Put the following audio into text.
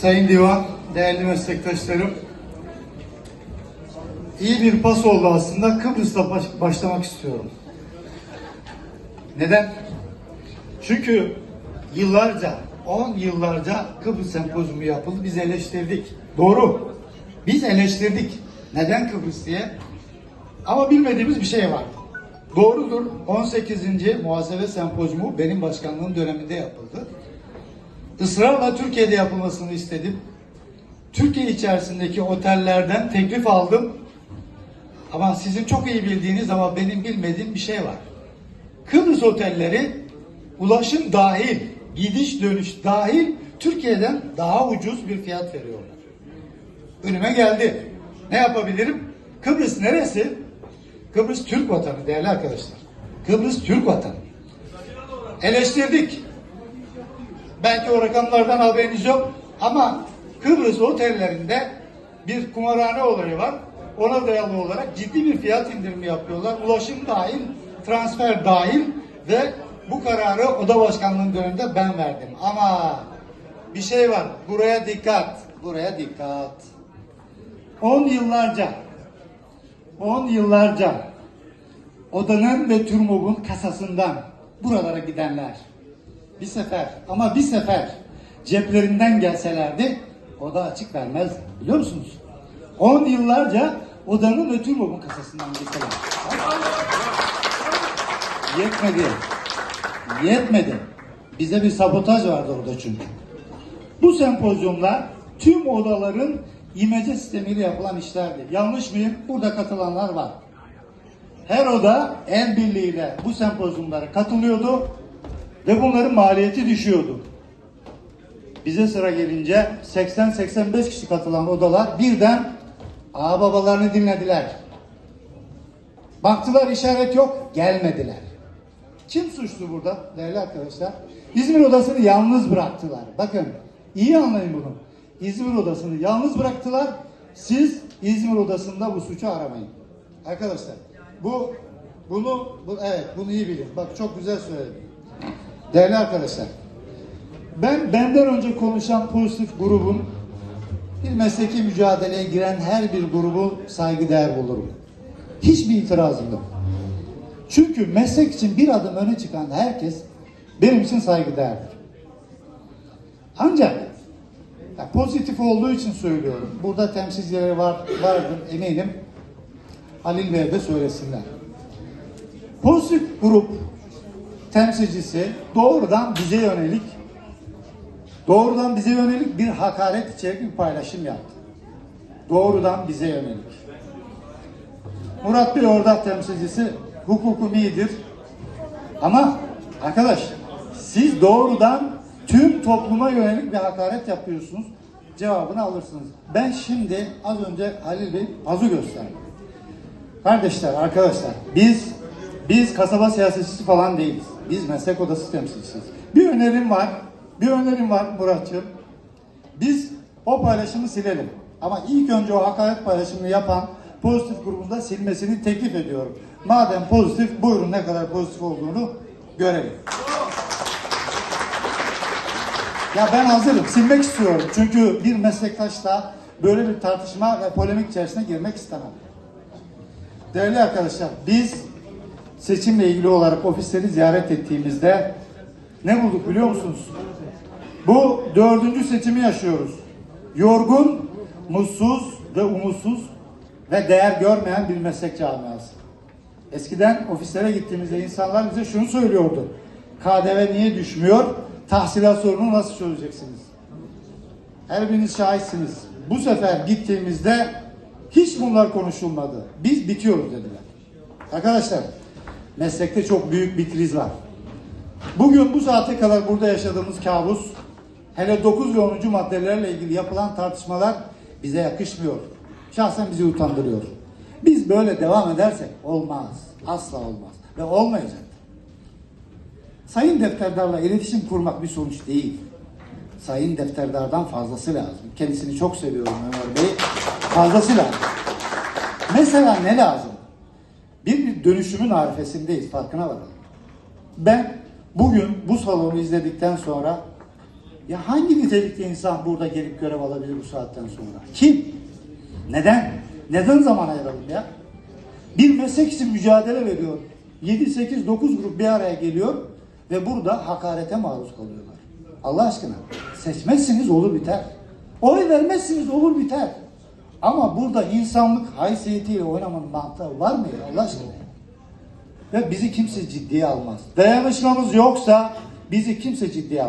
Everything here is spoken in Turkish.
Sayın Divan, değerli meslektaşlarım. İyi bir pas oldu aslında. Kıbrıs'ta baş- başlamak istiyorum. Neden? Çünkü yıllarca, 10 yıllarca Kıbrıs sempozyumu yapıldı. Biz eleştirdik. Doğru. Biz eleştirdik. Neden Kıbrıs diye? Ama bilmediğimiz bir şey var. Doğrudur. 18. Muhasebe Sempozyumu benim başkanlığım döneminde yapıldı. Israrla Türkiye'de yapılmasını istedim. Türkiye içerisindeki otellerden teklif aldım. Ama sizin çok iyi bildiğiniz ama benim bilmediğim bir şey var. Kıbrıs otelleri ulaşım dahil, gidiş dönüş dahil Türkiye'den daha ucuz bir fiyat veriyorlar. Önüme geldi. Ne yapabilirim? Kıbrıs neresi? Kıbrıs Türk vatanı değerli arkadaşlar. Kıbrıs Türk vatanı. Eleştirdik. Belki o rakamlardan haberiniz yok ama Kıbrıs otellerinde bir kumarhane olayı var. Ona dayalı olarak ciddi bir fiyat indirimi yapıyorlar. Ulaşım dahil, transfer dahil ve bu kararı oda başkanlığının döneminde ben verdim. Ama bir şey var. Buraya dikkat. Buraya dikkat. 10 yıllarca 10 yıllarca odanın ve TÜRMOB'un kasasından buralara gidenler bir sefer ama bir sefer ceplerinden gelselerdi oda açık vermez biliyor musunuz? 10 yıllarca odanın ve TÜRMOB'un kasasından gitseler. Yetmedi. Yetmedi. Bize bir sabotaj vardı orada çünkü. Bu sempozyumlar tüm odaların imece sistemiyle yapılan işlerdi. Yanlış mıyım? Burada katılanlar var. Her oda el birliğiyle bu sempozyumlara katılıyordu ve bunların maliyeti düşüyordu. Bize sıra gelince 80-85 kişi katılan odalar birden ağababalarını babalarını dinlediler. Baktılar işaret yok, gelmediler. Kim suçlu burada değerli arkadaşlar? İzmir odasını yalnız bıraktılar. Bakın iyi anlayın bunu. İzmir odasını yalnız bıraktılar. Siz İzmir odasında bu suçu aramayın. Arkadaşlar bu bunu bu, evet bunu iyi bilin. Bak çok güzel söyledim. Değerli arkadaşlar. Ben benden önce konuşan pozitif grubun bir mesleki mücadeleye giren her bir grubu saygıdeğer bulurum. Hiçbir itirazım yok. Çünkü meslek için bir adım öne çıkan herkes benim için saygıdeğerdir. Ancak ya pozitif olduğu için söylüyorum. Burada temsilcileri var, vardır eminim. Halil Bey de söylesinler. Pozitif grup temsilcisi doğrudan bize yönelik doğrudan bize yönelik bir hakaret içerikli bir paylaşım yaptı. Doğrudan bize yönelik. Murat Bey orada temsilcisi hukukum iyidir. Ama arkadaş siz doğrudan tüm topluma yönelik bir hakaret yapıyorsunuz. Cevabını alırsınız. Ben şimdi az önce Halil Bey pazu gösterdim. Kardeşler, arkadaşlar biz biz kasaba siyasetçisi falan değiliz. Biz meslek odası temsilcisiyiz. Bir önerim var. Bir önerim var Muratçığım. Biz o paylaşımı silelim. Ama ilk önce o hakaret paylaşımını yapan pozitif grubunda silmesini teklif ediyorum. Madem pozitif, buyurun ne kadar pozitif olduğunu görelim. Ya ben hazırım, silmek istiyorum. Çünkü bir meslektaşla böyle bir tartışma ve polemik içerisine girmek istemem. Değerli arkadaşlar, biz seçimle ilgili olarak ofisleri ziyaret ettiğimizde ne bulduk biliyor musunuz? Bu dördüncü seçimi yaşıyoruz. Yorgun, mutsuz ve umutsuz ve değer görmeyen bir meslek camiası. Eskiden ofislere gittiğimizde insanlar bize şunu söylüyordu. KDV niye düşmüyor? Tahsilat sorunu nasıl çözeceksiniz? Her biriniz şahitsiniz. Bu sefer gittiğimizde hiç bunlar konuşulmadı. Biz bitiyoruz dediler. Arkadaşlar meslekte çok büyük bir kriz var. Bugün bu saate kadar burada yaşadığımız kabus hele 9 ve 10. maddelerle ilgili yapılan tartışmalar bize yakışmıyor. Şahsen bizi utandırıyor. Biz böyle devam edersek olmaz. Asla olmaz. Ve olmayacak. Sayın defterdarla iletişim kurmak bir sonuç değil. Sayın defterdardan fazlası lazım. Kendisini çok seviyorum Ömer Bey. Fazlası lazım. Mesela ne lazım? Bir, dönüşümün arifesindeyiz. Farkına varalım. Ben bugün bu salonu izledikten sonra Ya hangi nitelikli insan burada gelip görev alabilir bu saatten sonra? Kim? Neden? Neden zaman ayıralım ya? Bir meslek için mücadele veriyor. 7, 8, 9 grup bir araya geliyor ve burada hakarete maruz kalıyorlar. Allah aşkına seçmezsiniz olur biter. Oy vermezsiniz olur biter. Ama burada insanlık haysiyetiyle oynamanın mantığı var mı ya Allah aşkına? Ve bizi kimse ciddiye almaz. Dayanışmamız yoksa bizi kimse ciddiye almaz.